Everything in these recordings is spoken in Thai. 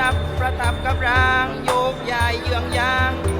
ดับประทับกับรางโยกใหญ่เยื่องยาง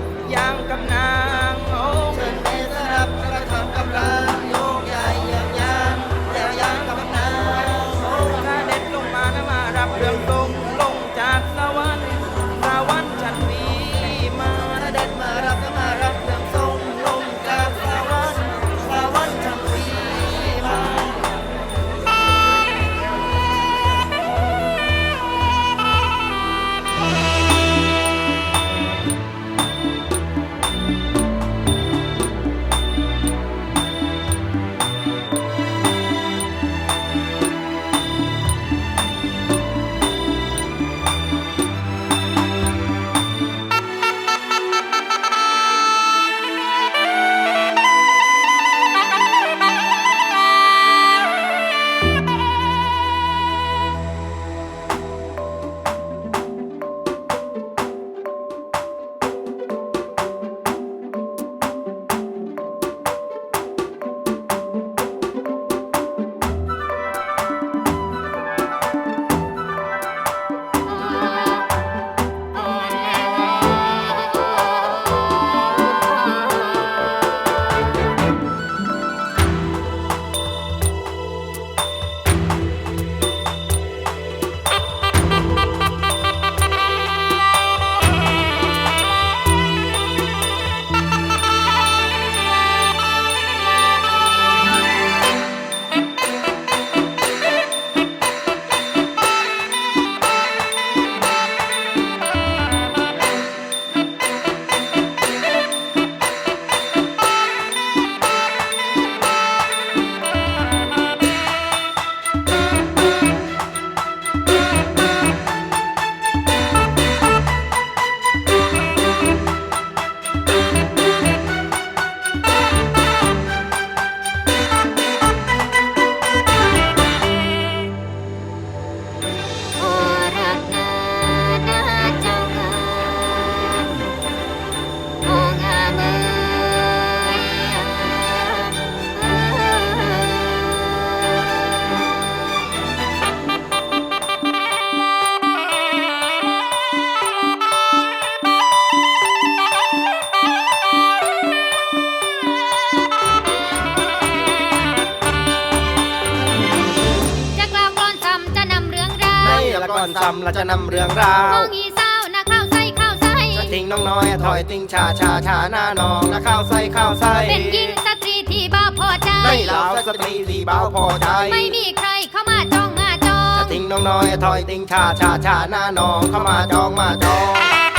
อนซ้ำเราจะนำเรื่องราวเมางีเศร้านะข้าวใส่ข้าวใส่จะทิ้งน้องน้อยถอยติงชาชาชาหน้าน้องนะข้าวใส่ข้าวใส่เป็นหญิงสตรีที่บ้าพอใจในเหล่าสตรีที่เบาพอใจ ไม่มีใครเข้ามาจ้องมาจอจะงทิ้งน้องน้อยถอยติงชาชาชาหน้าน้องเข้ามาจองมาจอง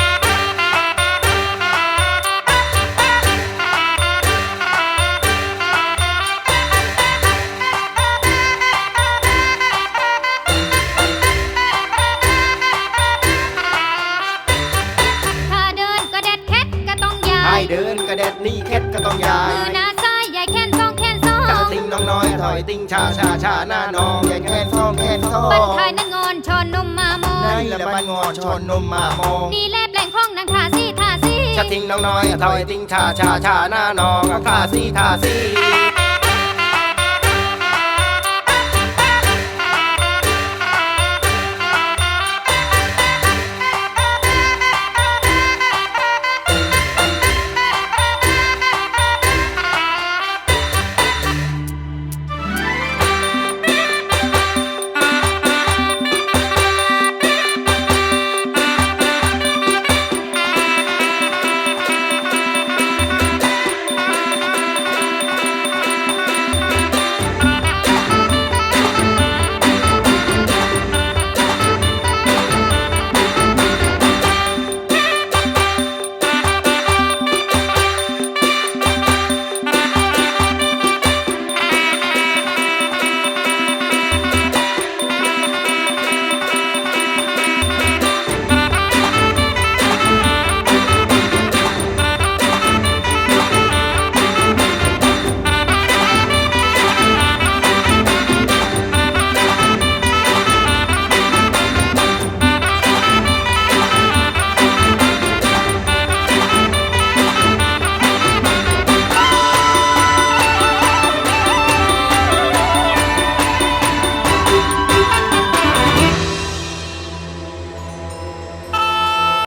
องยายมือหน้าซ้ายใหญ่แค้นสองแค้นสอจะงทิ้งน้องน้อยถอยติงชาชาชาหน้าน้องอย่าแค่ซองแค่ซองบันทายนังงอนชอนนมมามองในละบันงอชนนมมามองนี่แลบแหล่งของนางทาซี่ทาซี่จะทิ้งน้องน้อยถอยติงชาชาชาหน้าน้องข้าซีทาซี